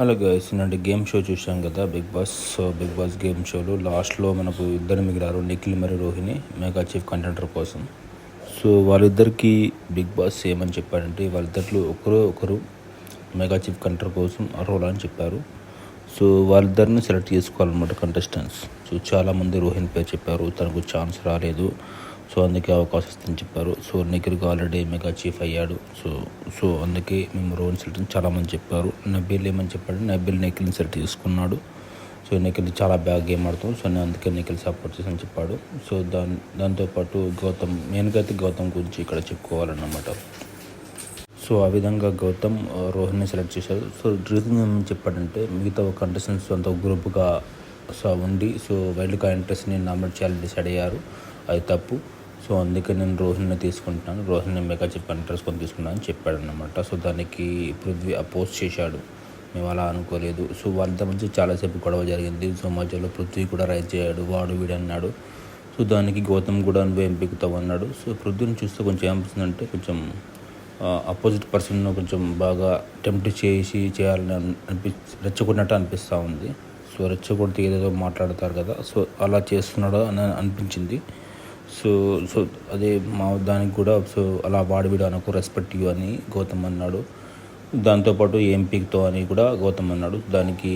Hello guys ఇలాంటి game show చూసాం కదా Bigg Boss so Bigg Boss game షోలో లాస్ట్లో మనకు ఇద్దరు మిగిలారు నిఖిల్ మరియు రోహిణి మెగా చీఫ్ కంటెంటర్ కోసం. సో వాళ్ళిద్దరికి బిగ్ బాస్ ఏమని చెప్పారంటే వాళ్ళిద్దరిలో ఒకరు ఒకరు మెగా చీఫ్ కంటెంటర్ కోసం అర్హులు అని చెప్పారు. సో వాళ్ళిద్దరిని సెలెక్ట్ చేసుకోవాలన్నమాట కంటెస్టెంట్స్ సో చాలామంది రోహిణి పేరు చెప్పారు తనకు ఛాన్స్ రాలేదు. సో అందుకే అవకాశం ఇస్తుందని చెప్పారు. సో నిఖిల్కి ఆల్రెడీ మెగా చీఫ్ అయ్యాడు. సో సో అందుకే మేము రోహన్ సెల్టీని చాలామంది చెప్పారు. నబీల్ ఏమని చెప్పాడు? నబీల్ నిఖిల్ని సెలెక్ట్ తీసుకున్నాడు సో నిఖిల్ చాలా బ్యాగ్ గేమ్ ఆడుతాం సో నేను అందుకే నిఖిల్ సపోర్ట్ చేసని చెప్పాడు. సో దాని దాంతోపాటు గౌతమ్ మెయిన్గా అయితే గౌతమ్ గురించి ఇక్కడ చెప్పుకోవాలన్నమాట. సో ఆ విధంగా గౌతమ్ ఆ, రోహిణ్ని సెలెక్ట్ చేశారు సో రీజన్ ఏమని చెప్పాడంటే మిగతా కంటెస్టెంట్స్ అంత గ్రూప్గా సో ఉండి సో వైల్డ్ కార్డ్ ఇంట్రెస్ట్ని నామినేట్ చేయాలని డిసైడ్ అయ్యారు. అది తప్పు. సో అందుకే నేను రోహిణ్ని తీసుకుంటాను రోహిణ్ని మెగా చెప్పి ఇంట్రెస్ట్ కొని తీసుకున్నాను అని చెప్పాడు అనమాట సో దానికి పృథ్వీ అపోజ్ చేశాడు. మేము అలా అనుకోలేదు. సో వాళ్ళ మధ్య చాలాసేపు గొడవ జరిగింది. సో మధ్యలో పృథ్వీ కూడా రైజ్ చేయడు వాడు వీడు అన్నాడు. సో దానికి గౌతమ్ కూడా నువ్వు ఎంపికతావు అన్నాడు. సో పృథ్వీని చూస్తే కొంచెం ఏమనిపిస్తుందంటే కొంచెం అపోజిట్ పర్సన్ కొంచెం బాగా టెంప్ట్ చేసి చేయాలని అనిపి రెచ్చగొట్టినట్టు అనిపిస్తూ ఉంది. సో రెచ్చగొడితే ఏదేదో మాట్లాడతారు కదా. సో అలా చేస్తున్నాడో అని అనిపించింది. సో సో అదే మా దానికి కూడా సో అలా వాడి వీడు అనకు రెస్పెక్ట్ యూ అని గౌతమ్ అన్నాడు. దాంతోపాటు ఏం పీక్తావు అని కూడా గౌతమ్ అన్నాడు. దానికి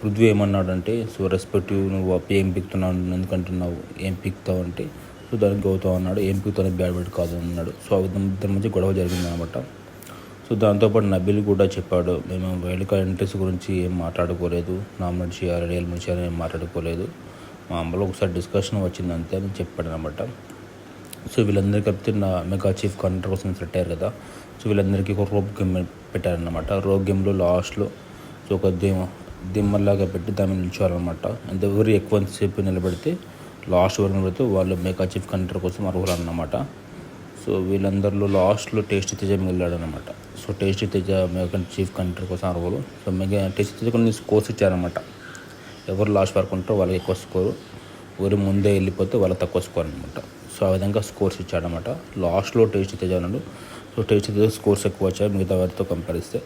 పృథ్వీ ఏమన్నాడంటే సో రెస్పెక్ట్ యూ నువ్వు ఏం పీక్తున్నావు ఎందుకంటున్నావు ఏం పీక్తావు అంటే సో దానికి గౌతమ్ అన్నాడు. ఏం పీక్తావు బ్యాడ్ వర్డ్ కాదు అన్నాడు. సో ఆ విధంగా ఇద్దరి మధ్య గొడవ జరిగింది అనమాట సో దాంతోపాటు నబిల్ కూడా చెప్పాడు మేము వైల్డ్ కార్డ్ ఇంట్రెస్ట్ గురించి ఏం మాట్లాడుకోలేదు నామినేట్ చేయాలి ఎలిమినేట్ చేయాలని ఏం మాట్లాడుకోలేదు. మా అమ్మలో ఒకసారి డిస్కషన్ వచ్చింది అంతే అని చెప్పాడు అనమాట సో వీళ్ళందరికీ కలిపితే నా మెగా చీఫ్ కంట్రోల్ కోసం సెట్ అయ్యారు కదా. సో వీళ్ళందరికీ ఒక రోప్ గేమ్ పెట్టారనమాట. రోప్ గేమ్లో లాస్ట్లో సో ఒక దిమ్మ దిమ్మలాగా పెట్టి దాన్ని నిల్చోవాలన్నమాట. అంత ఎవరు ఎక్కువసేపు నిలబెడితే లాస్ట్ వరకు నిలబడితే వాళ్ళు మెగా చీఫ్ కంట్రోల్ కోసం అర్హులు అనమాట సో వీళ్ళందరిలో లాస్ట్లో టేస్ట్ తేజ మిగిలాడు అనమాట so tasty Teja mega chief control కోసం అర్హులు. సో మెగా టేస్ట్ తేజ కొన్ని స్కోర్స్ ఇచ్చారనమాట ఎవరు లాస్ట్ వరకు ఉంటారో వాళ్ళకి ఎక్కువ స్కోరు. ఎవరు ముందే వెళ్ళిపోతే వాళ్ళు తక్కువ స్కోర్ అనమాట సో ఆ విధంగా స్కోర్స్ ఇచ్చాడనమాట లాస్ట్లో టేస్ట్ తేజ ఉన్నాడు సో టేస్ట్ తేజ స్కోర్స్ ఎక్కువ వచ్చాయి. మిగతా వారితో కంపేర్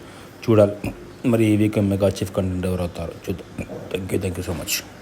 చూడాలి. మరి ఈ వీక్ మెగా చీఫ్ కంటెంట్ ఎవరు అవుతారు చూద్దాం. Thank you thank you so much